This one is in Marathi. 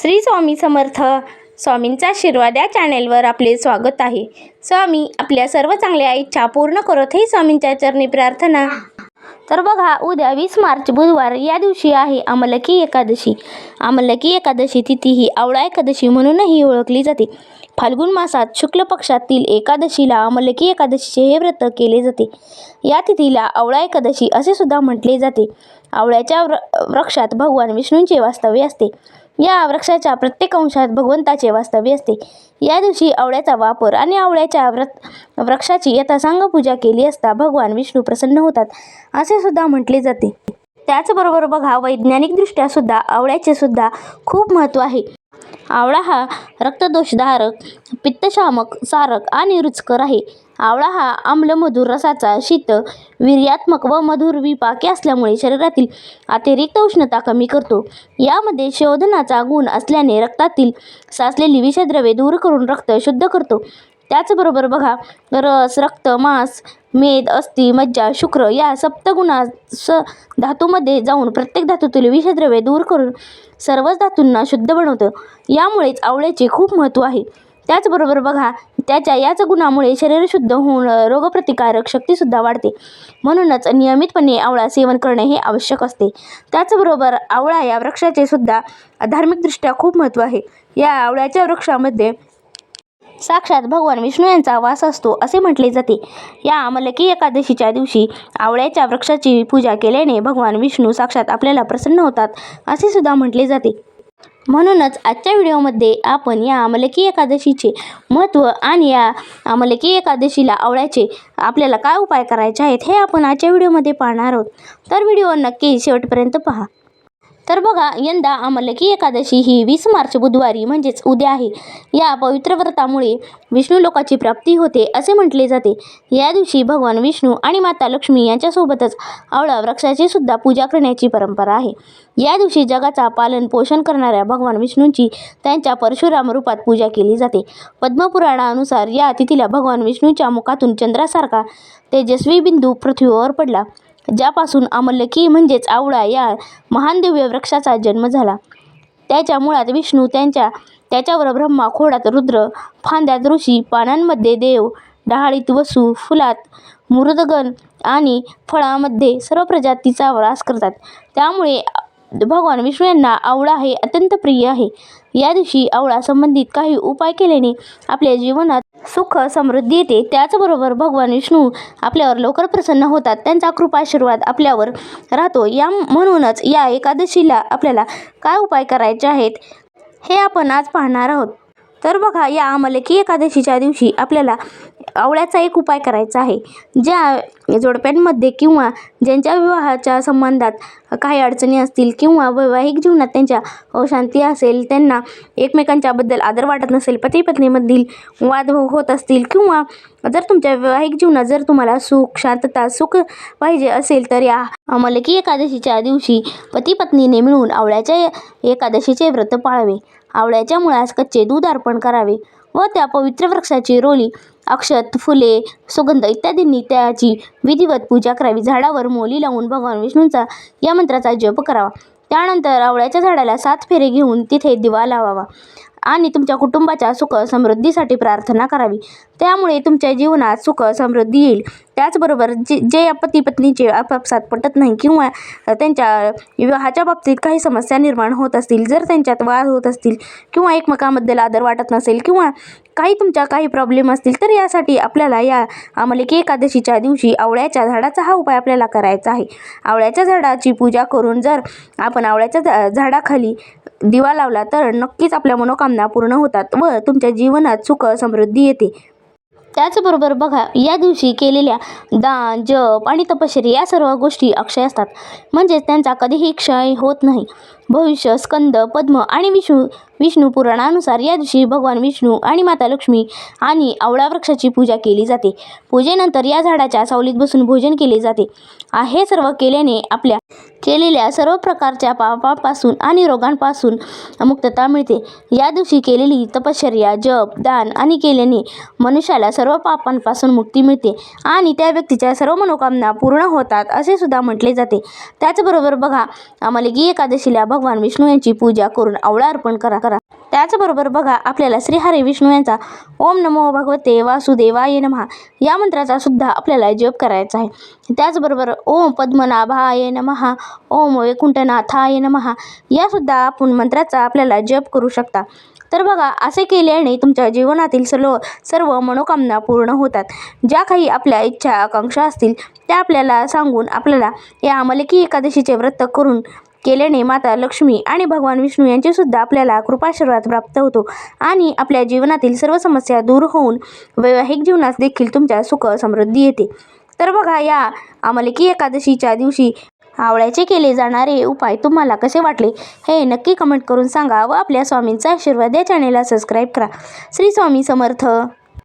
श्री स्वामी समर्थ. स्वामींचा आशीर्वाद या चॅनेलवर आपले स्वागत आहे. स्वामी आपल्या सर्व चांगल्या इच्छा पूर्ण करत हे स्वामींच्या चरणी प्रार्थना. तर बघा उद्या वीस मार्च बुधवार या दिवशी आहे अमलकी एकादशी. अमलकी एकादशी तिथी ही आवळा एकादशी म्हणूनही ओळखली जाते. फाल्गुन मासात शुक्ल पक्षातील एकादशीला अमलकी एकादशीचे हे व्रत केले जाते. या तिथीला आवळा एकादशी असे सुद्धा म्हटले जाते. आवळ्याच्या व्र वृक्षात भगवान विष्णूंचे वास्तव्य असते. या वृक्षाच्या प्रत्येक अंशात भगवंताचे वास्तव्य असते. या दिवशी आवळ्याचा वापर आणि आवळ्याच्या व्रत वृक्षाची यथासांग पूजा केली असता भगवान विष्णू प्रसन्न होतात असे सुद्धा म्हटले जाते. त्याचबरोबर बघा वैज्ञानिकदृष्ट्या सुद्धा आवळ्याचे सुद्धा खूप महत्त्व आहे. आवळा हा रक्तदोषधारक पित्तशामक सारक आणि रुचकर आहे. आवळा हा आम्लमधुर रसाचा शीत वीर्यात्मक व मधुर विपाके असल्यामुळे शरीरातील अतिरिक्त उष्णता कमी करतो. यामध्ये शोधनाचा गुण असल्याने रक्तातील साचलेली विषद्रव्ये दूर करून रक्त शुद्ध करतो. त्याचबरोबर बघा रस रक्त मांस मेद अस्थि मज्जा शुक्र या सप्तगुणा स धातूमध्ये जाऊन प्रत्येक धातूतील विषद्रव्ये दूर करून सर्वच धातूंना शुद्ध बनवतं. यामुळेच आवळ्याचे खूप महत्त्व आहे. त्याचबरोबर बघा त्याच्या याच गुणामुळे शरीर शुद्ध होऊन रोगप्रतिकारक शक्तीसुद्धा वाढते. म्हणूनच नियमितपणे आवळा सेवन करणे हे आवश्यक असते. त्याचबरोबर आवळा या वृक्षाचे सुद्धा धार्मिकदृष्ट्या खूप महत्त्व आहे. या आवळ्याच्या वृक्षामध्ये साक्षात भगवान विष्णू यांचा वास असतो असे म्हटले जाते. या मलकी एकादशीच्या दिवशी आवळ्याच्या वृक्षाची पूजा केल्याने भगवान विष्णू साक्षात आपल्याला प्रसन्न होतात असे सुद्धा म्हटले जाते. म्हणूनच आजच्या व्हिडिओमध्ये आपण या अमलकी एकादशीचे महत्त्व आणि या अमलकी एकादशीला आवळ्याचे आपल्याला काय उपाय करायचे आहेत हे आपण आजच्या व्हिडिओमध्ये पाहणार आहोत. तर व्हिडिओ नक्की शेवटपर्यंत पहा. तर बघा यंदा अमलकी एकादशी ही वीस मार्च बुधवारी म्हणजेच उद्या आहे. या पवित्र व्रतामुळे विष्णू लोकाची प्राप्ती होते असे म्हटले जाते. या दिवशी भगवान विष्णू आणि माता लक्ष्मी यांच्यासोबतच आवळा वृक्षाची सुद्धा पूजा करण्याची परंपरा आहे. या दिवशी जगाचा पालन पोषण करणाऱ्या भगवान विष्णूंची त्यांच्या परशुराम रूपात पूजा केली जाते. पद्मपुराणानुसार या तिथीला भगवान विष्णूच्या मुखातून चंद्रासारखा तेजस्वी बिंदू पृथ्वीवर पडला. ज्यापासून अमलकी म्हणजेच आवळा या महान दिव्य वृक्षाचा जन्म झाला. त्याच्या मुळात विष्णू त्यांच्या त्याच्यावर ब्रह्मा खोडात रुद्र फांद्यात ऋषी पानांमध्ये देव डहाळीत वसू फुलात मृदगण आणि फळामध्ये सर्व प्रजातीचा वास करतात. त्यामुळे भगवान विष्णू यांना आवळा हे अत्यंत प्रिय आहे. या दिवशी आवळा संबंधित काही उपाय केल्याने आपल्या जीवनात सुख समृद्धी येते. त्याचबरोबर भगवान विष्णू आपल्यावर लवकर प्रसन्न होतात. त्यांचा कृपाशीर्वाद आपल्यावर राहतो. या म्हणूनच या एकादशीला आपल्याला काय उपाय करायचे आहेत हे आपण आज पाहणार आहोत. तर बघा या अमलकी एकादशीच्या दिवशी आपल्याला आवळ्याचा एक उपाय करायचा आहे. ज्या जोडप्यांमध्ये किंवा ज्यांच्या विवाहाच्या संबंधात काही अडचणी असतील किंवा वैवाहिक जीवनात त्यांच्या अशांती असेल त्यांना एकमेकांच्याबद्दल आदर वाटत नसेल पती पत्नीमधील वाद होत असतील किंवा जर तुमच्या वैवाहिक जीवनात जर तुम्हाला सुख शांतता सुख पाहिजे असेल तर या मलकी एकादशीच्या दिवशी पती पत्नीने मिळून आवळ्याच्या एकादशीचे व्रत पाळावे. आवळ्याच्या मुळास कच्चे दूध अर्पण करावे व त्या पवित्र वृक्षाची रोली अक्षत फुले सुगंध इत्यादींनी त्याची विधिवत पूजा करावी. झाडावर मोली लावून भगवान विष्णूंचा या मंत्राचा जप करावा. त्यानंतर आवळ्याच्या झाडाला सात फेरे घेऊन तिथे दिवा लावावा. आणि तुमच्या कुटुंबाच्या सुख समृद्धीसाठी प्रार्थना करावी. त्यामुळे तुमच्या जीवनात सुख समृद्धी येईल. त्याचबरोबर जे जे पती पत्नीचे आपापसात पटत नाही किंवा त्यांच्या विवाहाच्या बाबतीत काही समस्या निर्माण होत असतील जर त्यांच्यात वाद होत असतील किंवा एकमेकांबद्दल आदर वाटत नसेल किंवा काही तुमच्या काही प्रॉब्लेम असतील तर यासाठी आपल्याला या अमलिकी एकादशीच्या दिवशी आवळ्याच्या झाडाचा हा उपाय आपल्याला करायचा आहे. आवळ्याच्या झाडाची पूजा करून जर आपण आवळ्याच्या झाडाखाली दिवा लावला तर नक्कीच आपल्या मनोकामना पूर्ण होतात व तुमच्या जीवनात सुख समृद्धी येते. त्याचबरोबर बघा या दिवशी केलेल्या दान जप आणि तपश्चर्या या सर्व गोष्टी अक्षय असतात. म्हणजेच त्यांचा कधीही क्षय होत नाही. भविष्य स्कंद पद्म आणि विष्णू विष्णू पुराणानुसार या दिवशी भगवान विष्णू आणि माता लक्ष्मी आणि आवळा वृक्षाची पूजा केली जाते. पूजेनंतर या झाडाच्या सावलीत बसून भोजन केले जाते. हे सर्व केल्याने आपल्या केलेल्या सर्व प्रकारच्या पापापासून आणि रोगांपासून मुक्तता मिळते. या दिवशी केलेली तपश्चर्या जप दान आणि केल्याने मनुष्याला सर्व पापांपासून मुक्ती मिळते आणि त्या व्यक्तीच्या सर्व मनोकामना पूर्ण होतात असे सुद्धा म्हटले जाते. त्याचबरोबर बघा आम्हाला एकादशीला भग भगवान विष्णू यांची पूजा करून आवळा अर्पण करा करा. त्याचबरोबर बघा आपल्याला श्री हरी विष्णू यांचा ओम नमो भगवते वासुदेवाय नमः या मंत्राचा सुद्धा आपल्याला जप करायचा आहे. त्याचबरोबर ओम पद्मनाभाय नमः ओम वैकुंठनाथाय नमः यासुद्धा आपण मंत्राचा आपल्याला जप करू शकता. तर बघा असे केल्याने तुमच्या जीवनातील सर्व सर्व मनोकामना पूर्ण होतात. ज्या काही आपल्या इच्छा आकांक्षा असतील त्या आपल्याला सांगून आपल्याला या मलकी एकादशीचे व्रत करून केल्याने माता लक्ष्मी आणि भगवान विष्णू यांची सुद्धा आपल्याला कृपाशीर्वाद प्राप्त होतो आणि आपल्या जीवनातील सर्व समस्या दूर होऊन वैवाहिक जीवनास देखील तुमच्या सुख समृद्धी येते. तर बघा या आमलिकी एकादशीच्या दिवशी आवळ्याचे केले जाणारे उपाय तुम्हाला कसे वाटले हे नक्की कमेंट करून सांगा व आपल्या स्वामींचा आशीर्वाद या चॅनेलला सबस्क्राईब करा. श्री स्वामी समर्थ.